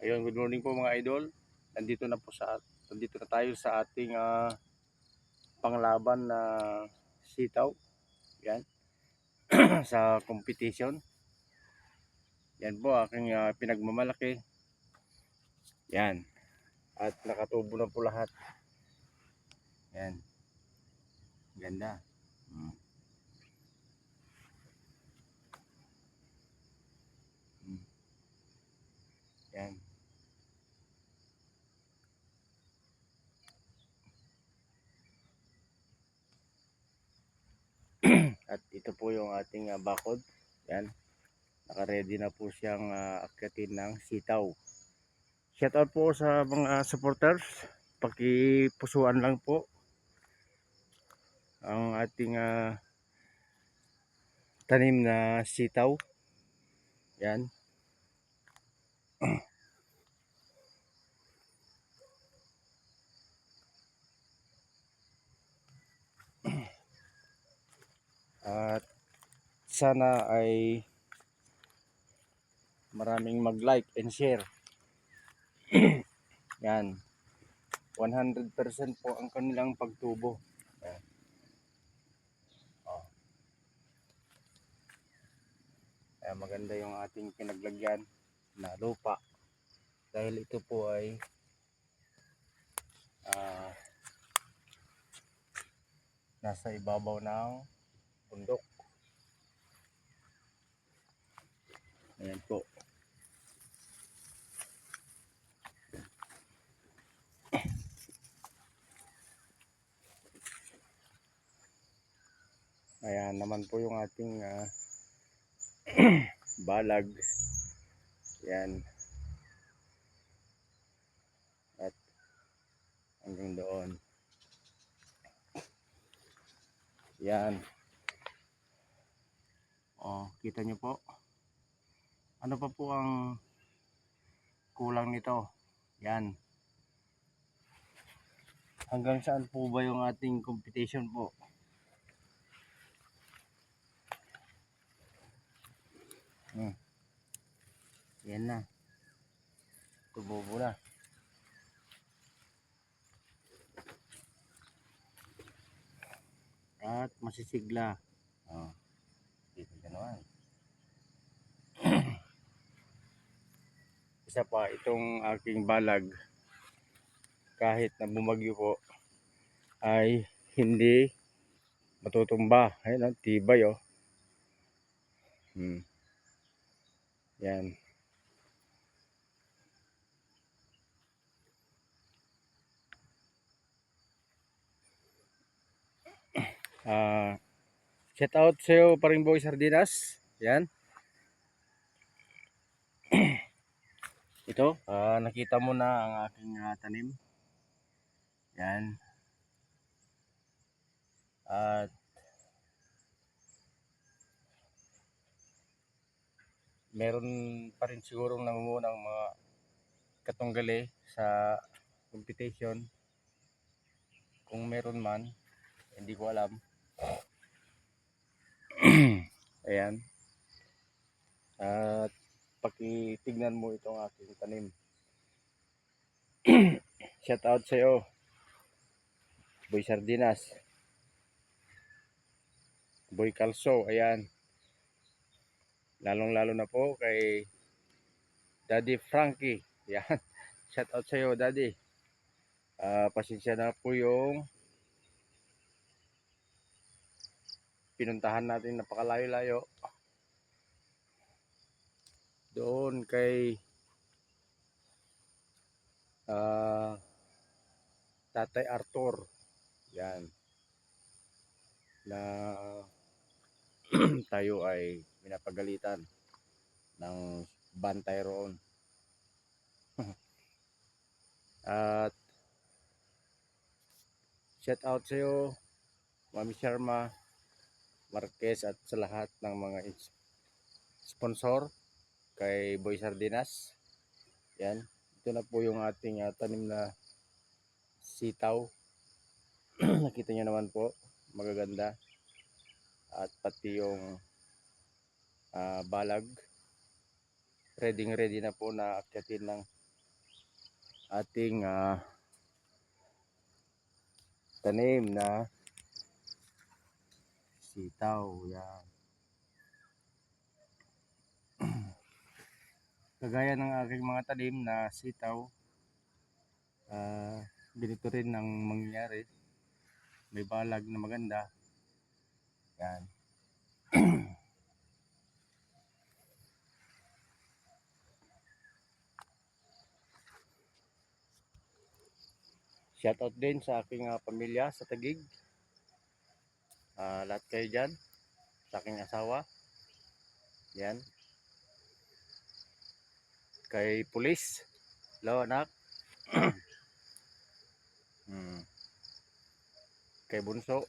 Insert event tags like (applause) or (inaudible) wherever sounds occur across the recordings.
Ayun, good morning po mga idol. Nandito na po sa nandito na tayo sa ating ah, panglaban na sitaw. Yan. (clears throat) sa competition. Yan po aking ah, pinagmamalaki. Yan. At nakatubo na po lahat. Yan. Ganda. Mm. Mm. Yan. At ito po yung ating ah, bakod. Yan. Naka-ready na po siyang ah, akyatin ng sitaw. Shout out po sa mga supporters. Pakipusuan lang po ang ating ah, tanim na sitaw. Yan. (clears throat) At sana ay maraming mag-like and share. (clears throat) Yan. 100% po ang kanilang pagtubo. Yan. Oh. Kaya maganda yung ating pinaglagyan na lupa. Dahil ito po ay ah, nasa ibabaw ng bundok. Ayan po. Ayan naman po yung ating ah, (clears throat) balag. Yan. At hanggang doon. Yan. Oh, kita nyo po. Ano pa po ang kulang nito? Yan. Hanggang saan po ba yung ating competition po? Hmm. Yan na. Tubobo na. At masisigla. Oh. Naman. (clears throat) Isa pa, itong aking balag, kahit na bumagyo po, ay hindi matutumba. Ayun, ang tibay oh. Hmm. Yan. (clears throat) Ah, shout out sa iyo, paring boy Sardinas. Yan. (clears throat) Ito, ah, nakita mo na ang aking ah, tanim. Yan. At meron pa rin sigurong nangungunang mga katunggali sa competition. Kung meron man, hindi ko alam. Ayan. At pakitignan mo itong aking tanim. (clears throat) Shout out sa iyo. Boy Sardinas. Boy Calso, ayan. Lalong lalo na po kay Daddy Frankie. Yan. (laughs) Shout out sa iyo, Daddy. Ah, pasensya na po yung pinuntahan natin napakalayo-layo. Doon kay ah, Tatay Arthur. Yan. Na (clears throat) tayo ay pinapagalitan ng bantay roon. (laughs) At shout out sa iyo, Mami Sharma, Marquez at sa lahat ng mga sponsor kay Boy Sardinas. Yan. Ito na po yung ating ah, tanim na sitaw. (clears throat) Nakita nyo naman po, magaganda. At pati yung ah, balag. Ready ready na po na akyatin ng ating ah, tanim na sitaw. Yan. (clears throat) Kagaya ng aking mga tanim na sitaw, ah, ganito rin ang mangyayari. May balag na maganda. Yan. (clears throat) Shoutout din sa aking ah, pamilya sa Tagig. Ah, lahat kayo dyan. Sa aking asawa. Yan. Kay pulis. Hello anak. (clears throat) hmm. Kay Bunso.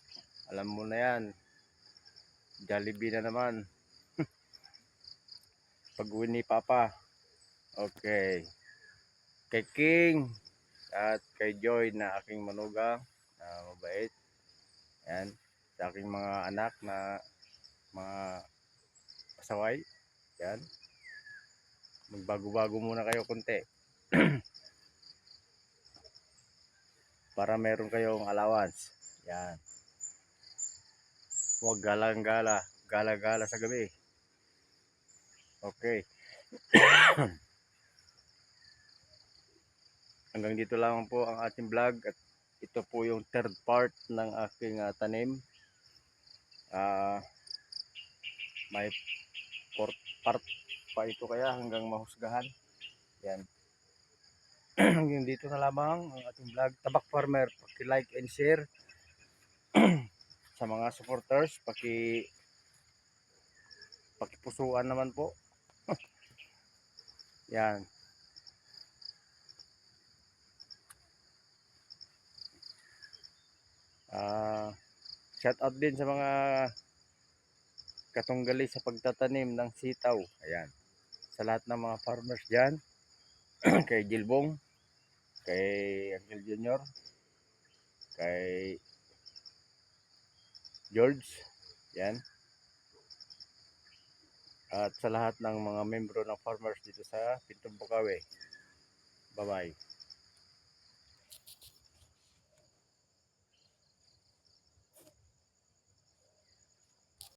Alam mo na yan. Jollibee na naman. (laughs) Pag uwi ni Papa. Okay. Kay King. At kay Joy na aking manugang. Na mabait. Yan. Aking mga anak na mga pasaway. Yan. Magbago-bago muna kayo konti. (clears throat) Para meron kayong allowance. Yan. Huwag galang-gala. Gala-gala sa gabi. Okay. (clears throat) Hanggang dito lang po ang ating vlog at ito po yung third part ng aking ah, tanim. Ah may fourth part pa ito kaya hanggang mahusgahan. Yan. (clears throat) Hanggang dito na lamang ang ating vlog. Tabak Farmer, paki-like and share (clears throat) sa mga supporters, paki pakipusuan naman po. (laughs) Yan. Ah, shout out din sa mga katunggali sa pagtatanim ng sitaw. Ayan. Sa lahat ng mga farmers diyan, (clears throat) kay Gilbong, kay Angel Junior, kay George, yan. At sa lahat ng mga membro ng farmers dito sa Pintong Bukawi. Bye-bye.